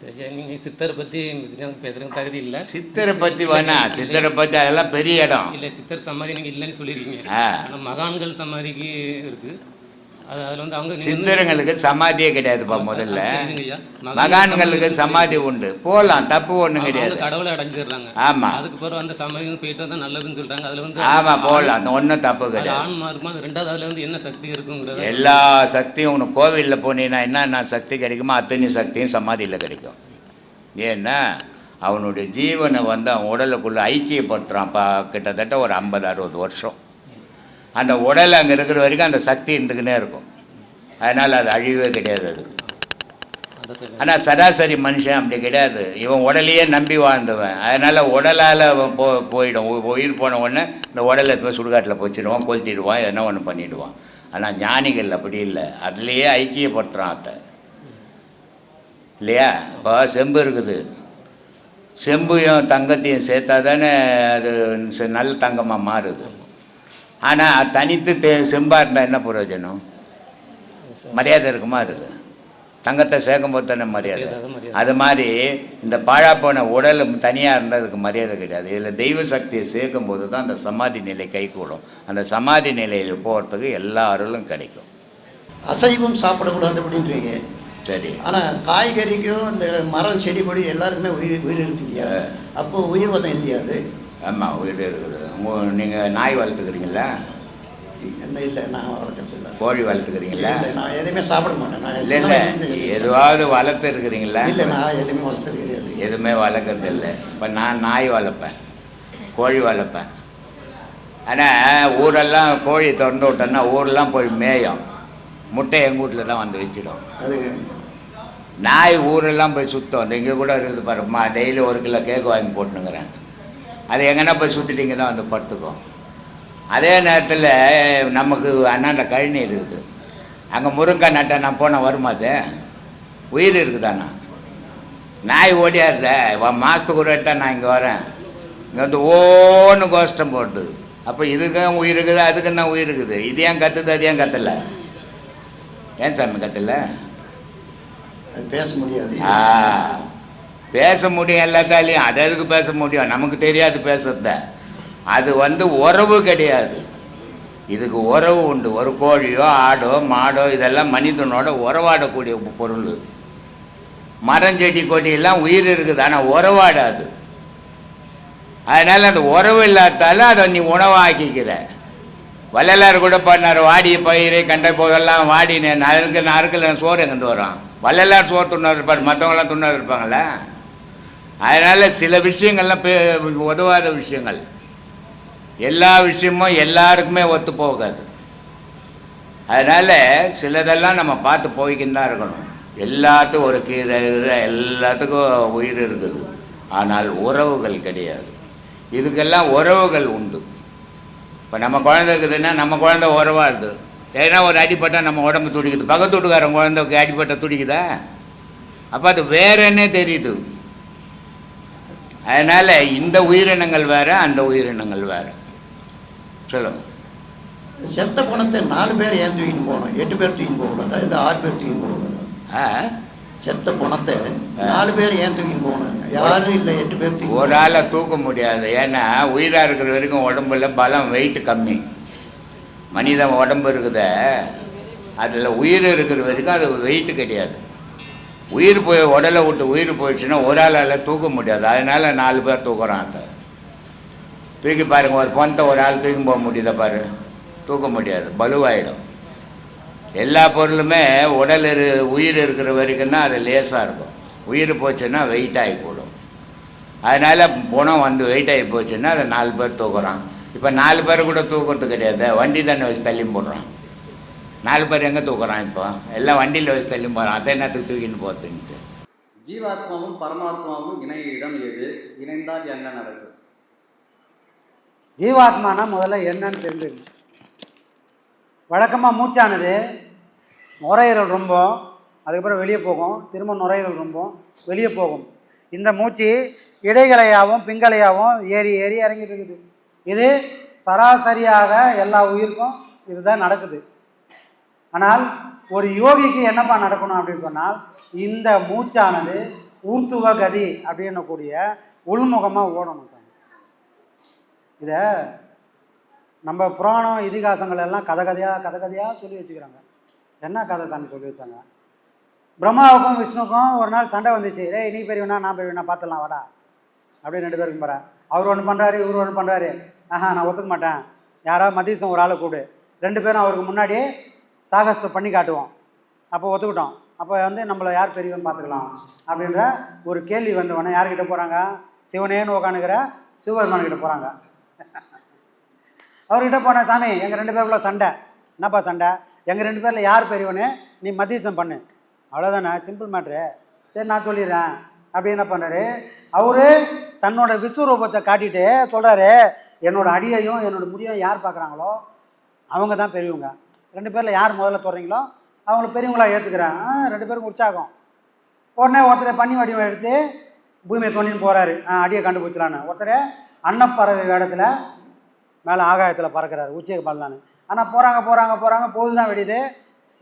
சரி நீங்கள் சித்தரை பற்றி பேசுகிறதுக்கு தகுதி இல்லை. சித்தரை பற்றி வேணா சித்தரை பற்றி அதெல்லாம் பெரிய இடம். இல்லை சித்தர் சமாதி நீங்கள் இல்லைன்னு சொல்லியிருக்கீங்க. ஆனால் மகான்கள் சமாதிக்கு இருக்குது அது அதில் வந்து அவங்க சித்தருங்களுக்கு சமாதியே கிடையாதுப்பா முதல்ல. மகான்களுக்கு சமாதி உண்டு. போகலாம் தப்பு ஒன்றும் கிடையாது. கடவுளை அடைஞ்சிடுறாங்க ஆமா. அதுக்கு பிறகு அந்த சமாதி போயிட்டு வந்தா நல்லதுன்னு சொல்றாங்க. அதுல வந்து ஆமாம் போகலாம் ஒன்றும் தப்பு கிடையாது. ஆன்மா இருக்கும் ரெண்டாவது அதுல வந்து என்ன சக்தி இருக்குங்கிறத எல்லா சக்தியும் உனக்கு கோவிலில் போனீங்கன்னா என்னென்ன சக்தி கிடைக்குமோ அத்தனை சக்தியும் சமாதியில் கிடைக்கும். ஏன்னா அவனுடைய ஜீவனை வந்து அவன் உடலுக்குள்ளே ஐக்கியப்படுத்துகிறான் கிட்டத்தட்ட ஒரு ஐம்பது அறுபது வருஷம். அந்த உடல் அங்கே இருக்கிற வரைக்கும் அந்த சக்தி இருந்துக்கினே இருக்கும். அதனால் அது அழிவே கிடையாது அதுக்கு. அதை ஆனால் சராசரி மனுஷன் அப்படி கிடையாது. இவன் உடலையே நம்பி வாழ்ந்தவன். அதனால் உடலால் போ போயிடும். உயிர் போன உடனே இந்த உடலை போய் சுடுகாட்டில் போச்சிடுவான் கொளுத்திடுவான் என்ன ஒன்று பண்ணிடுவான். ஆனால் ஞானிகள் அப்படி இல்லை. அதுலேயே ஐக்கியப்படுத்துகிறான் அத்தை. இல்லையா? இப்போ செம்பு இருக்குது. செம்பையும் தங்கத்தையும் சேர்த்தா தானே அது நல்ல தங்கமாக மாறுது. ஆனால் தனித்து தே செம்பாக இருந்தால் என்ன பிரயோஜனம்? மரியாதை இருக்குமா அதுக்கு? தங்கத்தை சேர்க்கும் போது தானே மரியாதை. அது மாதிரி இந்த பாழா போன உடல் தனியாக இருந்தால் அதுக்கு மரியாதை கிடையாது. இதில் தெய்வ சக்தியை சேர்க்கும் போது தான் அந்த சமாதி நிலை கைகூடும். அந்த சமாதி நிலையில் போகிறதுக்கு எல்லா அருளும் கிடைக்கும். அசைவம் சாப்பிடக்கூடாது அப்படின்றீங்க. சரி. ஆனால் காய்கறிக்கும் இந்த மரம் செடி கொடி எல்லாருக்குமே உயிர் உயிர் இருக்கு இல்லையா? அப்போ உயிர் வதம் இல்லையா அது? ஆமாம் உயிர் இருக்குது. உங்கள் நீங்கள் நாய் வளர்த்துக்கிறீங்களா என்ன இல்லை நான் வளர்க்கறது இல்லை கோழி வளர்த்துக்கிறீங்களா இல்லை நான் எதுவுமே சாப்பிட மாட்டேன். நான் இல்லை இல்லை. எதுவாவது வளர்த்து இருக்கிறீங்களா? இல்லை நான் எதுவுமே வளர்த்தது கிடையாது. எதுவுமே வளர்க்குறது இல்லை. இப்போ நான் நாய் வளர்ப்பேன். கோழி வளர்ப்பேன். ஆனால் ஊரெல்லாம் கோழி திறந்து விட்டோன்னா ஊரெல்லாம் போய் மேயும். முட்டை எங்கள் வீட்டில் தான் வந்து வச்சிடும் அது நாய் ஊரெல்லாம் போய் சுத்தம். இங்கே கூட இருக்குது பாருமா டெய்லி ஒரு கிலோ கேக் வாங்கி போட்டுனுங்கிறேன். அது எங்கன்னா போய் சுற்றிட்டு தான் வந்து படுத்துக்கும். அதே நேரத்தில் நமக்கு அண்ணாண்ட கழனி இருக்குது. அங்கே முருங்கை நான் போனால் வருமா அது? உயிர் இருக்குதாண்ணா? நாய் ஓடியாருத மாதத்துக்கு ஒரு தான் நான் இங்கே வரேன். இங்கே வந்து ஓன்னு கோஷ்டம் போடுது. அப்போ இதுக்கும் உயிர் இருக்குது அதுக்கு என்ன உயிர் இருக்குது? இது ஏன் கத்துது அது ஏன் கத்தலை? ஏன் சாமி கத்தலை? அது பேச முடியாது. ஆ. பேச முடியும் எல்லாத்தாலையும் அது எதுக்கு பேச முடியும்? நமக்கு தெரியாது பேசுறத. அது வந்து உறவு கிடையாது. இதுக்கு உறவு உண்டு. ஒரு கோழியோ ஆடோ மாடோ இதெல்லாம் மனிதனோட உறவாடக்கூடிய பொருள். மரஞ்செடி கொடியெல்லாம் உயிர் இருக்குது. ஆனால் உறவாடாது. அதனால் அந்த உறவு இல்லாதால அதை நீ உணவாக்கிக்கிற. வள்ளலார் கூட பண்ணார் வாடிய பயிரை கண்ட போதெல்லாம் வாடி நறுக்கு நறுக்கல சோறு எங்கேருந்து வரும்? வள்ளலார் சோறு துண்ணா இருப்பார் மற்றவங்களாம் துண்ணாது இருப்பாங்களே அதனால் சில விஷயங்கள்லாம் உதவாத விஷயங்கள். எல்லா விஷயமும் எல்லாருக்குமே ஒத்து போகாது. அதனால் சிலதெல்லாம் நம்ம பார்த்து போய்க்கின்னு தான் இருக்கணும். எல்லாத்துக்கும் ஒரு கீரை கீரை எல்லாத்துக்கும் உயிர் இருக்குது. ஆனால் உறவுகள் கிடையாது. இதுக்கெல்லாம் உறவுகள் உண்டு. இப்போ நம்ம குழந்தை இருக்குதுன்னா நம்ம குழந்தை இருக்குது ஏன்னா ஒரு அடிப்பட்டால் நம்ம உடம்பு துடிக்குது. பக்கத்து வீட்டுக்காரன் குழந்தைக்கு அடிப்பட்ட துடிக்குதா? அப்போ அது வேறன்னே தெரியுது. அதனால் இந்த உயிரினங்கள் வேறு அந்த உயிரினங்கள் வேறு. சொல்லுங்கள் செத்த பணத்தை நாலு பேர் ஏன் தூக்கிட்டு போகணும்? எட்டு பேர் தூக்கிட்டு போகக்கூடாதா? இல்லை ஆறு பேர் தூக்கிட்டு போகக்கூடாதா? ஆ? செத்த பணத்தை நாலு பேர் ஏன் தூக்கிட்டு போகணும்? யாரும் இல்லை எட்டு பேர் ஒரு ஆளை தூக்க முடியாது. ஏன்னா உயிராக இருக்கிற வரைக்கும் உடம்புல பலம் வெயிட் கம்மி. மனிதன் உடம்பு இருக்குத. அதில் உயிர் இருக்கிற வரைக்கும் அது வெயிட் கிடையாது. உயிர் போய் உடலை விட்டு உயிர் போயிடுச்சுன்னா ஒரு ஆளால் தூக்க முடியாது. அதனால் நாலு பேர் தூக்குறான் அதை தூக்கி பாருங்கள் ஒரு பணத்தை ஒரு ஆள் தூக்கி போக முடியுதா பாரு? தூக்க முடியாது. பலுவாயிடும். எல்லா பொருளுமே உடல் இரு உயிர் இருக்கிற வரைக்கும்னா அது லேசாக இருக்கும். உயிர் போச்சுன்னா வெயிட் ஆகி போடும். அதனால் பணம் வந்து வெயிட் ஆகி போச்சுன்னா அதை நாலு பேர் தூக்குறான். இப்போ நாலு பேர் கூட தூக்குறது கிடையாது. வண்டி தண்ணி வச்சு தள்ளி போடுறான். நாலு பேர் எங்கே தூக்குறான் இப்போ? எல்லாம் வண்டியில் வச்சு தள்ளி போகிறான் அதை என்னத்துக்கு தூக்கின்னு போகிறதுன்ட்டு ஜீவாத்மாவும் பரமாத்மாவும் இணைய இடம் எது? இணைந்தால் என்ன நடக்கும் ஜீவாத்மானா முதல்ல என்னன்னு தெரிஞ்சுக்கணும். வழக்கமாக மூச்சானது நுரையீரல் ரொம்ப அதுக்கப்புறம் வெளியே போகும். திரும்ப நுரையீரல் ரொம்ப வெளியே போகும். இந்த மூச்சு இடைகளையாகவும் பிங்களையாகவும் ஏறி ஏறி இறங்கிட்டு இருக்குது. இது சராசரியாக எல்லா உயிருக்கும் இதுதான் நடக்குது. ஆனால் ஒரு யோகிக்கு என்னப்பா நடக்கணும் அப்படின்னு சொன்னால் இந்த மூச்சானது ஊர்த்துவ கதி அப்படின்னக்கூடிய உள்முகமாக ஓடணும் சாமி. இதை நம்ம புராணம் இதிகாசங்கள் எல்லாம் கதை கதையாக கதை கதையாக சொல்லி வச்சுக்கிறாங்க. என்ன கதை சாமி சொல்லி வச்சாங்க? பிரம்மாவுக்கும் விஷ்ணுக்கும் ஒரு நாள் சண்டை வந்துச்சு. டேய் நீ பெரியவனா நான் பெரியவனா பார்த்துடலாம் வாடா. அப்படின்னு ரெண்டு பேருக்கும் போகிறேன் அவர் ஒன்று பண்ணுறாரு இவர் ஒன்று பண்ணுறாரு ஆஹா நான் ஒத்துக்க மாட்டேன். யாராவது மதியசம் ஒரு ஆளை கூடு ரெண்டு பேரும் அவருக்கு முன்னாடி சாகசத்தை பண்ணி காட்டுவோம். அப்போ ஒத்துக்கிட்டோம். அப்போ வந்து நம்மளை யார் பெரியவன் பார்த்துக்கலாம் அப்படின்ற ஒரு கேள்வி வந்தவொடனே யார்கிட்ட போகிறாங்க சிவனேன்னு உட்காந்துக்கிற சிவபெருமான்கிட்ட போகிறாங்க அவர்கிட்ட போன சாமி எங்கள் ரெண்டு பேருக்குள்ள சண்டை. என்னப்பா சண்டை? எங்கள் ரெண்டு பேரில் யார் பெரியவனு? நீ மத்தியசம் பண்ணு. அவ்வளோதானே சிம்பிள் மேட்ரு சரி நான் சொல்லிடுறேன். அப்படி என்ன பண்ணாரு? அவரு தன்னோட விஸ்வரூபத்தை காட்டிட்டு சொல்கிறாரு என்னோடய அடியையும் என்னோடய முடியும் யார் பார்க்குறாங்களோ அவங்க தான் பெரியவங்க. ரெண்டு பேரில் யார் முதல்ல தொடறீங்களோ அவங்கள பெரியவங்களாக ஏற்றுக்கிறேன் ரெண்டு பேரும் உற்சாகம் உடனே ஒருத்தர் பண்ணி வடிவம் எடுத்து பூமியை தோண்டின்னு போகிறாரு அடியை கண்டுபிடிச்சலான்னு ஒருத்தர் அன்னப்பறவை வேடத்தில் மேலே ஆகாயத்தில் பறக்கிறாரு. உச்சியை பண்ணலான்னு ஆனால் போகிறாங்க போகிறாங்க போகிறாங்க பொழுது தான் வெடியுது.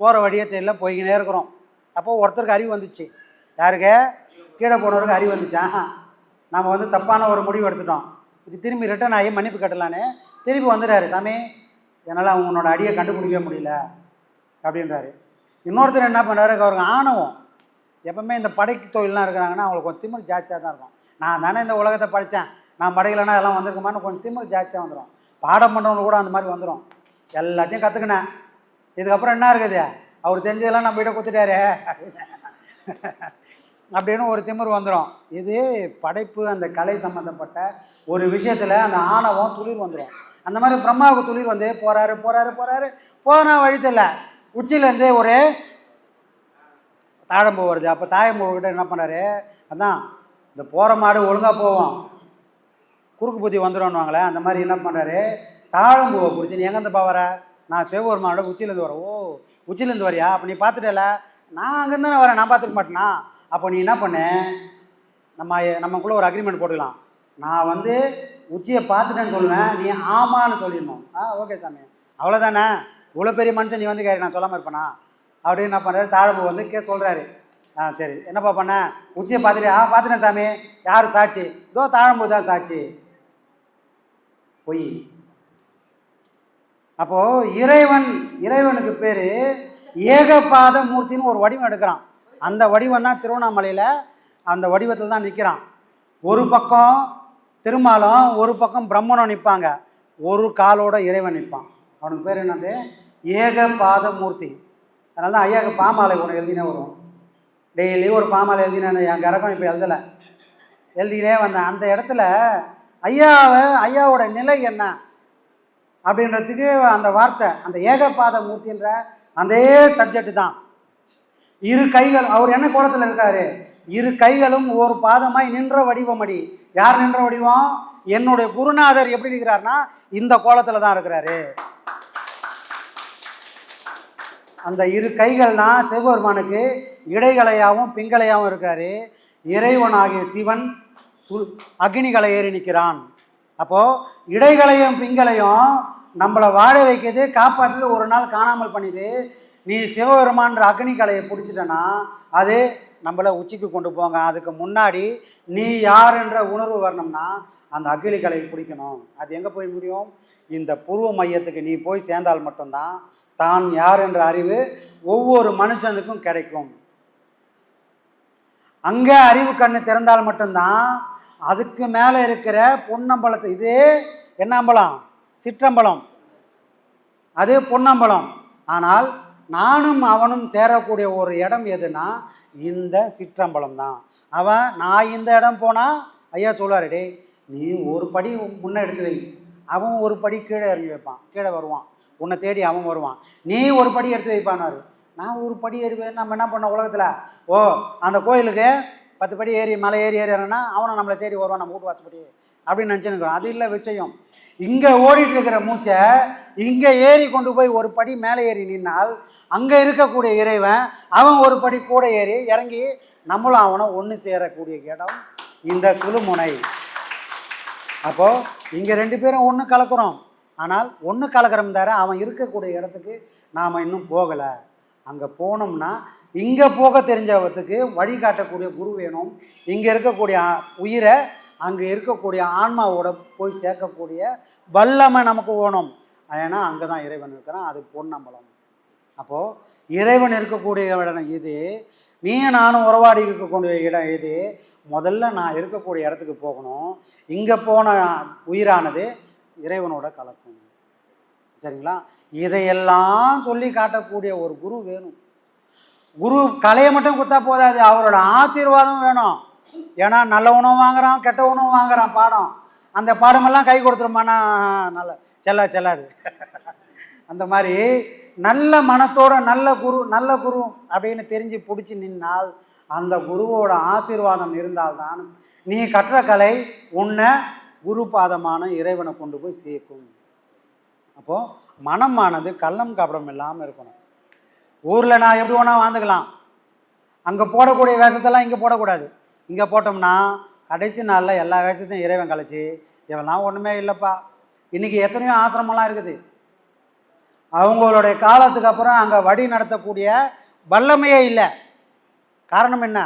போகிற வழியே தெரியல போய்கினே இருக்கிறோம். அப்போது ஒருத்தருக்கு அறிவு வந்துச்சு. யாருக்கு? கீழே போனவருக்கு அறிவு வந்துச்சு? நம்ம வந்து தப்பான ஒரு முடிவு எடுத்துட்டோம். இது திரும்பி ரிட்டர்ன் ஆகி மன்னிப்பு கட்டலான்னு. திருப்பி வந்துடுறாரு சாமி. என்னால் உன்னோட அடியை கண்டுபிடிக்க முடியல அப்படின்றாரு. இன்னொருத்தர் என்ன பண்ணுறாரு அவருக்கு ஆணவம். எப்பவுமே இந்த படைக்கு தொழிலெலாம் இருக்கிறாங்கன்னா அவங்களுக்கு கொஞ்சம் திமிரு ஜாஸ்தியாக தான் இருக்கும். நான் தானே இந்த உலகத்தை படித்தேன் நான் படைக்கலைன்னா எல்லாம் வந்திருக்குமான்னு கொஞ்சம் திமிரு ஜாஸ்தியாக வந்துடும் பாடம் பண்ணுறவங்க கூட அந்த மாதிரி வந்துடும் எல்லாத்தையும் கற்றுக்கினேன் இதுக்கப்புறம் என்ன இருக்குது? அவர் தெரிஞ்சதெல்லாம் நம்ம கிட்ட கொடுத்துட்டாரு. அப்படின்னு ஒரு திமிரு வந்துடும் இது படைப்பு அந்த கலை சம்மந்தப்பட்ட ஒரு விஷயத்தில் அந்த ஆணவம் துளிர் வந்துடும் அந்த மாதிரி பிரம்மாவுக்கு துளிர் வந்து போகிறாரு போகிறாரு போகிறாரு போனா வழி தெரியல. உச்சியிலேருந்து ஒரு தாழம்பூ வருது. அப்போ தாயம்பூ கிட்ட என்ன பண்ணார்? அதான் இந்த போகிற மாடு ஒழுங்காக போவோம் குறுக்கு புத்தி வந்துடும்னுவாங்களே அந்த மாதிரி என்ன பண்ணுறாரு தாழம்பூவை பிடிச்சி நீ எங்கேருந்து வர? நான் சிவபெருமானோட உச்சியிலேருந்து வரேன். ஓ உச்சியிலேருந்து வரியா? அப்போ நீ பார்த்துட்டல. நான் அங்கேருந்து தானே வரேன். நான் பார்த்துக்க மாட்டேனா? அப்போ நீ என்ன பண்ணு? நம்ம நமக்குள்ளே ஒரு அக்ரிமெண்ட் போட்டுக்கலாம். நான் வந்து உச்சியை பார்த்துட்டேன்னு சொல்லுவேன் நீ ஆமான்னு சொல்லிடணும். ஆ ஓகே சாமி. அவ்வளோதானே இவ்வளோ பெரிய மனுஷன் நீ வந்து கேட்க நான் சொல்லாமல் இருப்பேனா? அப்படின்னு என்ன பண்ணுறாரு தாழம்பு வந்து கே சொல்கிறாரு ஆ சரி. என்னப்பா பண்ண? உச்சியை பார்த்துட்டு ஆ பார்த்துட்டேன் சாமி. யார் சாட்சி? இதோ தாழம்பு தான் சாட்சி. பொய். அப்போது இறைவன் இறைவனுக்கு பேர் ஏகபாத மூர்த்தின்னு ஒரு வடிவம் எடுக்கிறான். அந்த வடிவம் தான் திருவண்ணாமலையில் அந்த வடிவத்தில் தான் நிற்கிறான் ஒரு பக்கம் திருமாலும் ஒரு பக்கம் பிரம்மனும் நிற்பாங்க ஒரு காலோட இறைவன் நிற்பான். அவனுக்கு பேர் என்னது? ஏக மூர்த்தி அதனால தான் ஐயாவுக்கு பாமாலை ஒன்று எழுதினே வரும். டெய்லி ஒரு பாமாலை எழுதினேன் என் கரகம் இப்போ எழுதலை. எழுதினே வந்தேன். அந்த இடத்துல ஐயாவை ஐயாவோட நிலை என்ன? அப்படின்றதுக்கு அந்த வார்த்தை அந்த ஏகபாத மூர்த்தின்ற அதே சப்ஜெக்ட் தான். இரு கைகள் அவர் என்ன கோலத்தில் இருக்காரு? இரு கைகளும் ஒரு பாதமாய் நின்ற வடிவமடி. யார் நின்ற வடிவம்? என்னுடைய குருநாதர் எப்படி நிற்கிறார்னா இந்த கோலத்தில் தான் இருக்கிறாரு. அந்த இரு கைகள்னா சிவபெருமானுக்கு இடைகளையாகவும் பிங்களையாகவும் இருக்கிறாரு. இறைவனாகிய சிவன் சு- அக்னிகளை ஏறி நிற்கிறான். அப்போது இடைகளையும் பிங்களையும் நம்மளை வாழ வைக்கிறது காப்பாற்றுறது ஒரு நாள் காணாமல் பண்ணிது. நீ சிவபெருமான்ற அக்னிகலையை பிடிச்சிட்டனா அது நம்மளை உச்சிக்கு கொண்டு போங்க. அதுக்கு முன்னாடி நீ யார் என்ற உணர்வு வரணும்னா அந்த அக்னி கலையை பிடிக்கணும் அது எங்கே போய் முடியும்? இந்த பூர்வ மையத்துக்கு நீ போய் சேர்ந்தால் மட்டும்தான் தான் யார் என்ற அறிவு ஒவ்வொரு மனுஷனுக்கும் கிடைக்கும். அங்கே அறிவு கண்ணு திறந்தால் மட்டும்தான் அதுக்கு மேலே இருக்கிற பொன்னம்பலத்தை இது என்ன அம்பலம் சிற்றம்பலம். அது பொன்னம்பலம். ஆனால் நானும் அவனும் சேரக்கூடிய ஒரு இடம் எதுனா இந்த சிற்றம்பலம் தான் அவன் நான் இந்த இடம் போனால் ஐயா சொல்லுவார் நீ ஒரு படி முன்னே எடுத்து வை. அவன் ஒரு படி கீழே இறங்கி வைப்பான். கீழே வருவான். உன்னை தேடி அவன் வருவான். நீ ஒரு படி எடுத்து வைப்பானாரு நான் ஒரு படி ஏறுவேன். நம்ம என்ன பண்ண உலகத்தில்? ஓ அந்த கோயிலுக்கு பத்து படி ஏறி மலை ஏறி ஏறினா அவனை நம்மளை தேடி வருவான். நம்ம வீட்டு வாசப்படி அப்படின்னு நினச்சிருக்கிறோம். அது இல்லை விஷயம். இங்கே ஓடிட்டு இருக்கிற மூச்சை இங்கே ஏறி கொண்டு போய் ஒரு படி மேலே ஏறி நின்னால் அங்கே இருக்கக்கூடிய இறைவன் அவன் ஒரு படி கூட ஏறி இறங்கி நம்மளும் அவனை ஒன்று சேரக்கூடிய இடம் இந்த குழுமுனை. அப்போது இங்கே ரெண்டு பேரும் ஒன்று கலக்கிறோம். ஆனால் ஒன்று கலக்கிறோம் தவிர அவன் இருக்கக்கூடிய இடத்துக்கு நாம் இன்னும் போகலை. அங்கே போனோம்னா இங்கே போக தெரிஞ்சவத்துக்கு வழிகாட்டக்கூடிய குரு வேணும். இங்கே இருக்கக்கூடிய உயிரை அங்கே இருக்கக்கூடிய ஆன்மாவோட போய் சேர்க்கக்கூடிய வல்லமை நமக்கு வேணும். ஏன்னா அங்கே தான் இறைவன் இருக்கிறான் அது பொன்னம்பலம் அப்போது இறைவன் இருக்கக்கூடிய இடம் இது நீ நானும் உறவாடி இருக்கக்கூடிய இடம் இது முதல்ல நான் இருக்கக்கூடிய இடத்துக்கு போகணும். இங்கே போன உயிரானது இறைவனோட கலக்கும். சரிங்களா? இதையெல்லாம் சொல்லி காட்டக்கூடிய ஒரு குரு வேணும். குரு கலையை மட்டும் கொடுத்தா போதாது அவரோட ஆசீர்வாதம் வேணும். ஏன்னா நல்ல உணவு வாங்குறான் கெட்ட உணவு வாங்குறான் பாடம். அந்த பாடமெல்லாம் கை கொடுத்துருமானா நல்ல செல்லா செல்லாது. அந்த மாதிரி நல்ல மனத்தோட நல்ல குரு நல்ல குரு அப்படின்னு தெரிஞ்சு பிடிச்சி நின்னால் அந்த குருவோட ஆசீர்வாதம் இருந்தால்தான் நீ கற்ற கலை உன்னை குரு பாதமான இறைவனை கொண்டு போய் சேர்க்கும். அப்போது மனமானது கள்ளம் கபடம் இல்லாமல் இருக்கணும். ஊரில் நான் எப்படி வேணால் வாழ்ந்துக்கலாம். அங்கே போடக்கூடிய வேஷத்தெல்லாம் இங்கே போடக்கூடாது. இங்கே போட்டோம்னா கடைசி நாளில் எல்லா வேஷத்தையும் இறைவன் கழிச்சு இவெல்லாம் ஒன்றுமே இல்லைப்பா. இன்றைக்கி எத்தனையோ ஆசிரமெல்லாம் இருக்குது. அவங்களுடைய காலத்துக்கு அப்புறம் அங்கே வழி நடத்தக்கூடிய வல்லமையே இல்லை. காரணம் என்ன?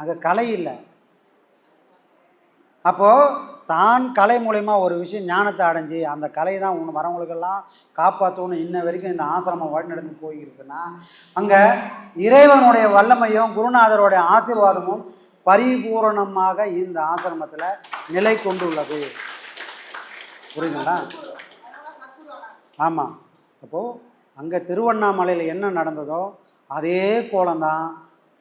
அங்கே கலை இல்லை. அப்போது தான் கலை மூலயமா ஒரு விஷயம் ஞானத்தை அடைஞ்சு அந்த கலை தான் ஒன்று வரவங்களுக்கெல்லாம் காப்பாற்றணும் இன்ன வரைக்கும் இந்த ஆசிரமம் வழிநடந்து போயிருக்குன்னா அங்கே இறைவனுடைய வல்லமையும் குருநாதருடைய ஆசீர்வாதமும் பரிபூரணமாக இந்த ஆசிரமத்தில் நிலை கொண்டுள்ளது. புரியுதுங்களா? ஆமாம் அப்போது அங்கே திருவண்ணாமலையில் என்ன நடந்ததோ அதே கோலம்தான்.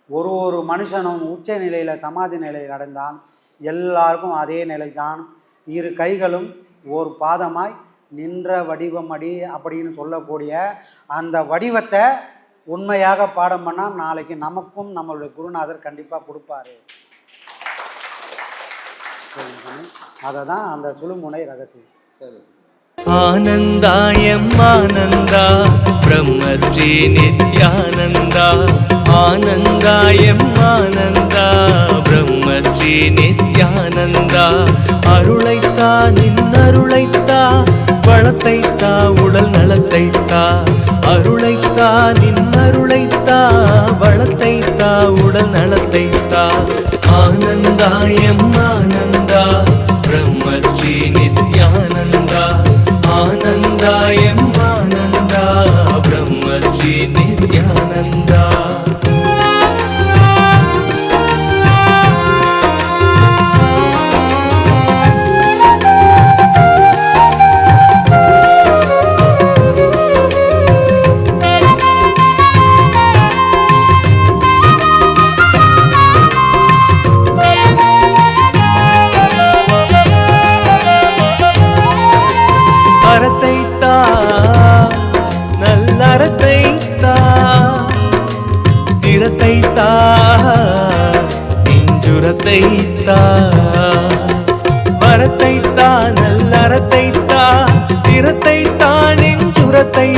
ஒரு ஒரு மனுஷனும் உச்ச நிலையில் சமாதி நிலையில் அடைந்தான். எல்லாருக்கும் அதே நிலை தான் இரு கைகளும் ஒரு பாதமாய் நின்ற வடிவம் அடி அப்படின்னு சொல்லக்கூடிய அந்த வடிவத்தை உண்மையாக பாடம் பண்ணால் நாளைக்கு நமக்கும் நம்மளுடைய குருநாதர் கண்டிப்பாக கொடுப்பாரு. அதை தான் அந்த சுழுமுனை ரகசியம். ஆனந்தாயம் ஆனந்தா பிரம்மஸ்ரீ நித்யானந்தா. ஆனந்தாயம் ஆனந்தா பிரம்மஸ்ரீ நித்யானந்தா. அருளைத்தா நின் அருளைத்தா குணத்தைத்தா உடல் நலத்தைத்தா அருளைத்தா நின் அருளைத்தா வளத்தைத்தா உடல் நலத்தைத்தா. ஆனந்தாயம் ஆனந்த வரத்தைத்தா நல்லறத்தைத்தா திறத்தைத்தா நெஞ்சுரத்தைத்தா